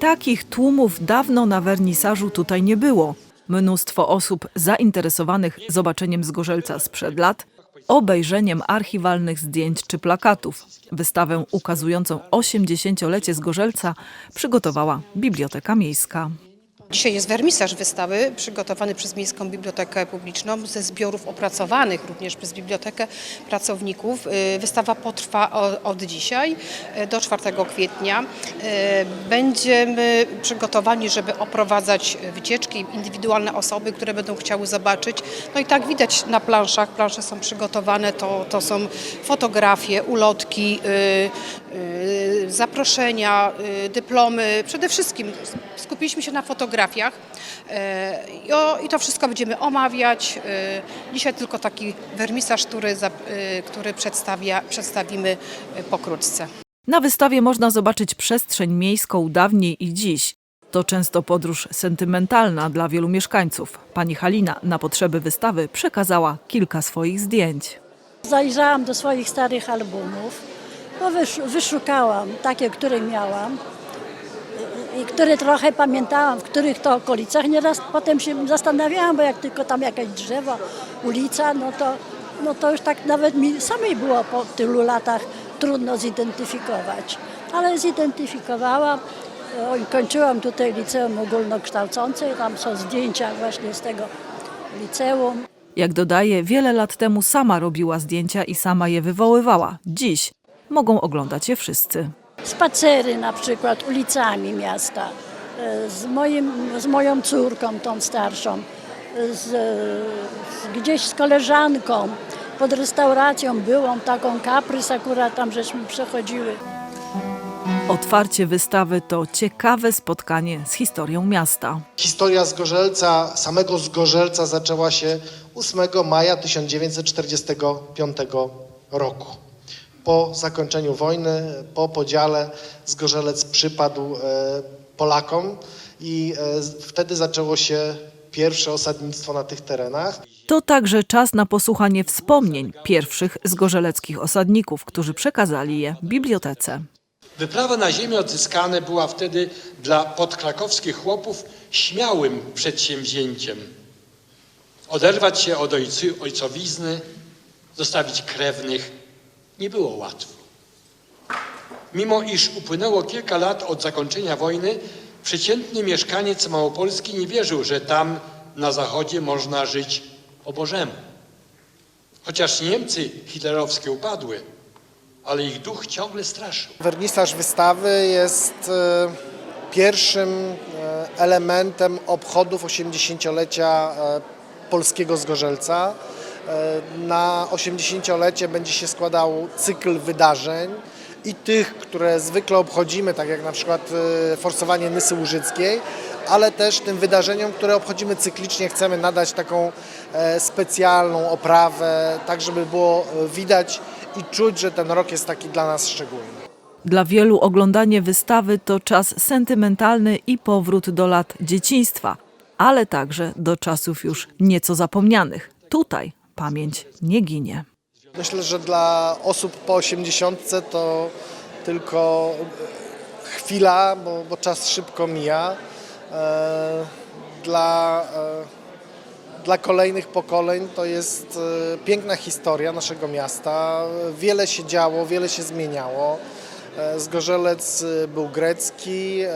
Takich tłumów dawno na wernisażu tutaj nie było. Mnóstwo osób zainteresowanych zobaczeniem Zgorzelca sprzed lat, obejrzeniem archiwalnych zdjęć czy plakatów. Wystawę ukazującą 80-lecie Zgorzelca przygotowała Biblioteka Miejska. Dzisiaj jest wernisaż wystawy przygotowany przez Miejską Bibliotekę Publiczną ze zbiorów opracowanych również przez bibliotekę pracowników. Y, Wystawa potrwa od dzisiaj y, do 4 kwietnia. Y, Będziemy przygotowani, żeby oprowadzać wycieczki, indywidualne osoby, które będą chciały zobaczyć. No i tak widać na planszach, plansze są przygotowane, to, to są fotografie, ulotki, zaproszenia, dyplomy. Przede wszystkim skupiliśmy się na fotografiach e, i to wszystko będziemy omawiać. E, Dzisiaj tylko taki wernisaż, który, e, który przedstawia, przedstawimy pokrótce. Na wystawie można zobaczyć przestrzeń miejską dawniej i dziś. To często podróż sentymentalna dla wielu mieszkańców. Pani Halina na potrzeby wystawy przekazała kilka swoich zdjęć. Zajrzałam do swoich starych albumów, bo wysz, wyszukałam takie, które miałam i, które trochę pamiętałam, w których to okolicach. Nieraz potem się zastanawiałam, bo jak tylko tam jakieś drzewo, ulica, no to, no to już tak nawet mi samej było po tylu latach trudno zidentyfikować. Ale zidentyfikowałam. O, i Kończyłam tutaj liceum ogólnokształcące tam są zdjęcia właśnie z tego liceum. Jak dodaje, wiele lat temu sama robiła zdjęcia i sama je wywoływała. Dziś mogą oglądać je wszyscy. Spacery na przykład ulicami miasta e, z, moim, z moją córką, tą starszą, e, z, z, gdzieś z koleżanką, pod restauracją byłą, taką kaprys akurat tam żeśmy przechodziły. Otwarcie wystawy to ciekawe spotkanie z historią miasta. Historia Zgorzelca, samego Zgorzelca zaczęła się 8 maja 1945 roku. Po zakończeniu wojny, po podziale Zgorzelec przypadł e, Polakom i e, wtedy zaczęło się pierwsze osadnictwo na tych terenach. To także czas na posłuchanie wspomnień pierwszych zgorzeleckich osadników, którzy przekazali je bibliotece. Wyprawa na ziemię odzyskane była wtedy dla podkrakowskich chłopów śmiałym przedsięwzięciem. Oderwać się od ojcy, ojcowizny, zostawić krewnych nie było łatwo. Mimo iż upłynęło kilka lat od zakończenia wojny, przeciętny mieszkaniec Małopolski nie wierzył, że tam na zachodzie można żyć po Bożemu. Chociaż Niemcy hitlerowskie upadły, ale ich duch ciągle straszył. Wernisaż wystawy jest e, pierwszym e, elementem obchodów 80-lecia e, polskiego Zgorzelca. E, Na 80-lecie będzie się składał cykl wydarzeń i tych, które zwykle obchodzimy, tak jak na przykład e, forsowanie Nysy Łużyckiej, ale też tym wydarzeniom, które obchodzimy cyklicznie, chcemy nadać taką e, specjalną oprawę, tak żeby było widać i czuć, że ten rok jest taki dla nas szczególny. Dla wielu oglądanie wystawy to czas sentymentalny i powrót do lat dzieciństwa, ale także do czasów już nieco zapomnianych. Tutaj pamięć nie ginie. Myślę, że dla osób po 80 to tylko chwila, bo, bo czas szybko mija. E, Dla, e, dla kolejnych pokoleń to jest e, piękna historia naszego miasta. Wiele się działo, wiele się zmieniało. E, Zgorzelec e, był grecki, e,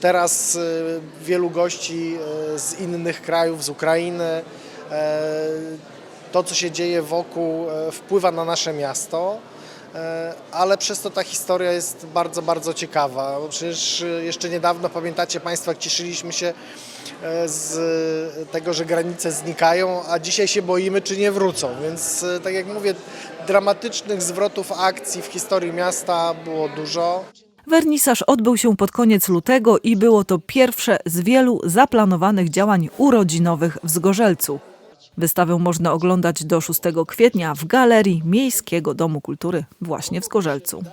Teraz wielu gości z innych krajów, z Ukrainy. E, To, co się dzieje wokół, e, wpływa na nasze miasto, e, ale przez to ta historia jest bardzo, bardzo ciekawa. Przecież jeszcze niedawno, pamiętacie Państwo, jak cieszyliśmy się z tego, że granice znikają, a dzisiaj się boimy, czy nie wrócą. Więc, tak jak mówię, dramatycznych zwrotów akcji w historii miasta było dużo. Wernisaż odbył się pod koniec lutego i było to pierwsze z wielu zaplanowanych działań urodzinowych w Zgorzelcu. Wystawę można oglądać do 6 kwietnia w Galerii Miejskiego Domu Kultury właśnie w Zgorzelcu.